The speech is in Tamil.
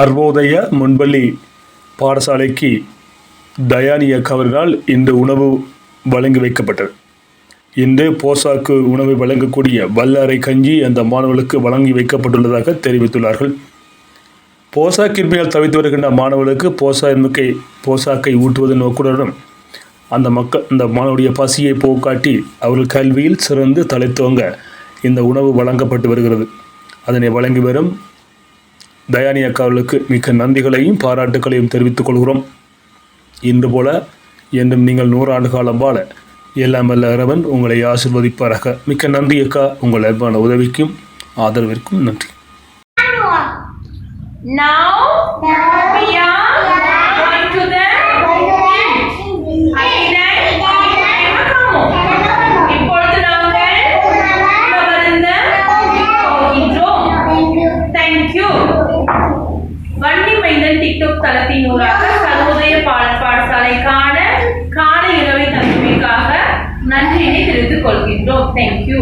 அர்வோதய முன்பள்ளி பாடசாலைக்கு தயானி அக்கா அவர்களால் இந்த உணவு வழங்கி வைக்கப்பட்டது. இன்று போசாக்கு உணவை வழங்கக்கூடிய வல்லறை கஞ்சி அந்த மாணவர்களுக்கு வழங்கி வைக்கப்பட்டுள்ளதாக தெரிவித்துள்ளார்கள். போசாக்கின்மையால் தவித்து வருகின்ற மாணவர்களுக்கு போசா எண்ணிக்கை போசாக்கை ஊட்டுவதன் நோக்குடனும் அந்த மக்கள் அந்த மாணவருடைய பசியை போக்காட்டி அவர்கள் கல்வியில் சிறந்து தலைத்துவங்க இந்த உணவு வழங்கப்பட்டு வருகிறது. அதனை வழங்கி வரும் தயானி அக்காவுக்கு மிக்க நன்றிகளையும் பாராட்டுகளையும் தெரிவித்துக் கொள்கிறோம். இன்று போல என்றும் நீங்கள் நூறாண்டு காலம் வாழ எல்லாம் வல்ல இறைவன் உங்களை ஆசிர்வதிப்பாராக. மிக்க நன்றி அக்கா. உங்கள் அன்பான உதவிக்கும் ஆதரவிற்கும் நன்றி. Now வன்னி டிக்டாக் தளத்தின் ஊராக சர்வோதய பாடசாலைக்கான காலை உணவை தந்தமைக்காக நன்றியினை தெரிவித்துக் கொள்கின்றோம். தேங்க்யூ